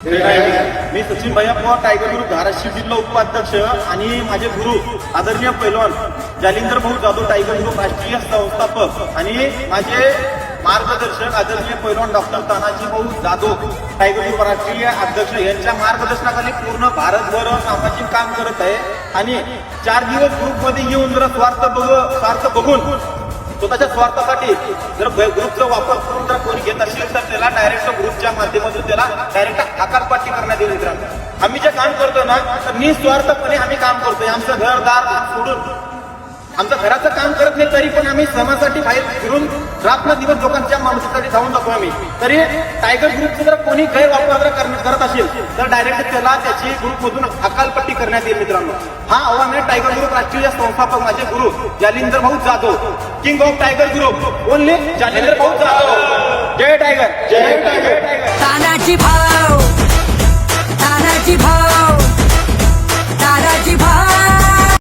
मी सचिन भैया Pawar tiger group Dharashiv जिल्हा उपाध्यक्ष आणि माझे गुरु आदरणीय पैलवान जालिंदर भाऊ जाधव टायगर ग्रुप राष्ट्रीय संस्थापक आणि माझे मार्गदर्शक आदरणीय पैलवान डॉक्टर तानाजी भाऊ जाधव टायगर ग्रुप राष्ट्रीय अध्यक्ष यांच्या मार्गदर्शनाखाली पूर्ण भारतभर सामाजिक काम करत आहे आणि चार दिवस ग्रुपमध्ये येऊन जरा स्वार्थ बघ स्वार्थ बघून स्वतःच्या स्वार्थासाठी जर ग्रुपचा वापर करून जर कोणी घेत असेल तर त्याला डायरेक्ट ग्रुपच्या माध्यमातून त्याला डायरेक्ट आकारपाटी करण्यात येईल मित्रांनो आम्ही जे काम करतो ना तर निस्वार्थपणे आम्ही काम करतोय. आमचं घरदार सोडून. आमचं घराचं काम करत नाही तरी पण आम्ही समाजासाठी बाहेर फिरून रात्र दिवस लोकांच्या माणसासाठी जाऊन जातो आम्ही. तरी टायगर ग्रुपचं जर कोणी गैरवापर जर करत असेल तर डायरेक्ट त्याला त्याची ग्रुपमधून अकालपट्टी करण्यात येईल मित्रांनो. हा आव्हान आहे टायगर ग्रुप राष्ट्रीय संस्थापक माझे गुरु Jalindar Bhau Jadhav. King of tiger group only Jalindar Bhau Jadhav. Jai tiger जय टायगर तानाजी keep high.